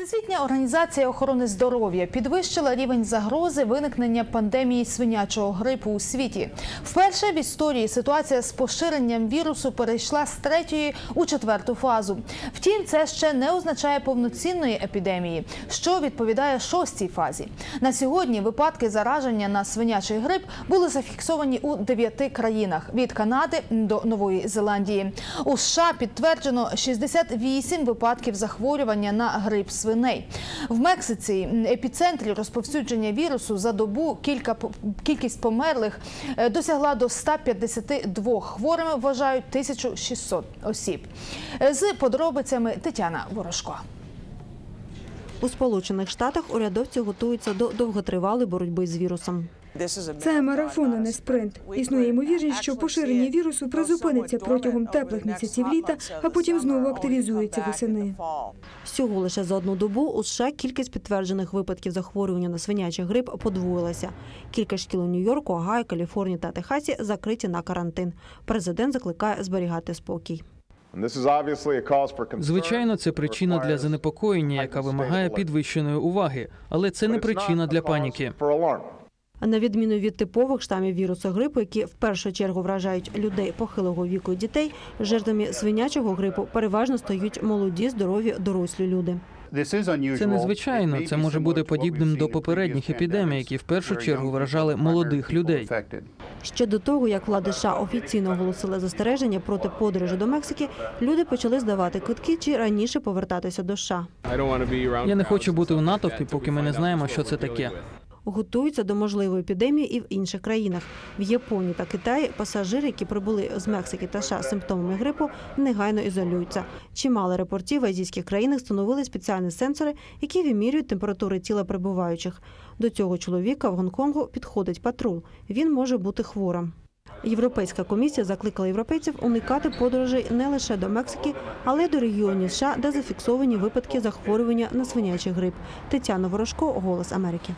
Всесвітня організація охорони здоров'я підвищила рівень загрози виникнення пандемії свинячого грипу у світі. Вперше в історії ситуація з поширенням вірусу перейшла з третьої у четверту фазу. Втім, це ще не означає повноцінної епідемії, що відповідає шостій фазі. На сьогодні випадки зараження на свинячий грип були зафіксовані у дев'яти країнах від Канади до Нової Зеландії. У США підтверджено 68 випадків захворювання на грип свиней. В Мексиці епіцентрі розповсюдження вірусу за добу кілька кількість померлих е, досягла до 152. Хворими вважають 1600 осіб. Е, З подробицями Тетяна Ворожко. У Сполучених Штатах урядовці готуються до довготривалої боротьби з вірусом. Це марафон, а не спринт. Існує ймовірність, що поширення вірусу призупиниться протягом теплих місяців літа, а потім знову активізується восени. Всього лише за одну добу у США кількість підтверджених випадків захворювання на свинячий грип подвоїлася. Кілька шкіл у Нью-Йорку, Огайо, Каліфорнії та Техасі закриті на карантин. Президент закликає зберігати спокій. Звичайно, це причина для занепокоєння, яка вимагає підвищеної уваги, але це не причина для паніки. А На відміну від типових штамів вірусу грипу, які в першу чергу вражають людей похилого віку і дітей, жертвами свинячого грипу переважно стають молоді, здорові, дорослі люди. Це незвичайно. Це може бути подібним до попередніх епідемій, які в першу чергу вражали молодих людей. Ще до того, як влади США офіційно оголосили застереження проти подорожі до Мексики, люди почали здавати квитки чи раніше повертатися до США. Я не хочу бути у натовпі, поки ми не знаємо, що це таке. Готуються до можливої епідемії і в інших країнах. В Японії та Китаї пасажири, які прибули з Мексики та США з симптомами грипу, негайно ізолюються. Чимало репортів в азійських країнах встановили спеціальні сенсори, які вимірюють температури тіла прибуваючих. До цього чоловіка в Гонконгу підходить патруль. Він може бути хворим. Європейська комісія закликала європейців уникати подорожей не лише до Мексики, але й до регіонів США, де зафіксовані випадки захворювання на свинячий грип. Тетяна Ворожко, Голос Америки.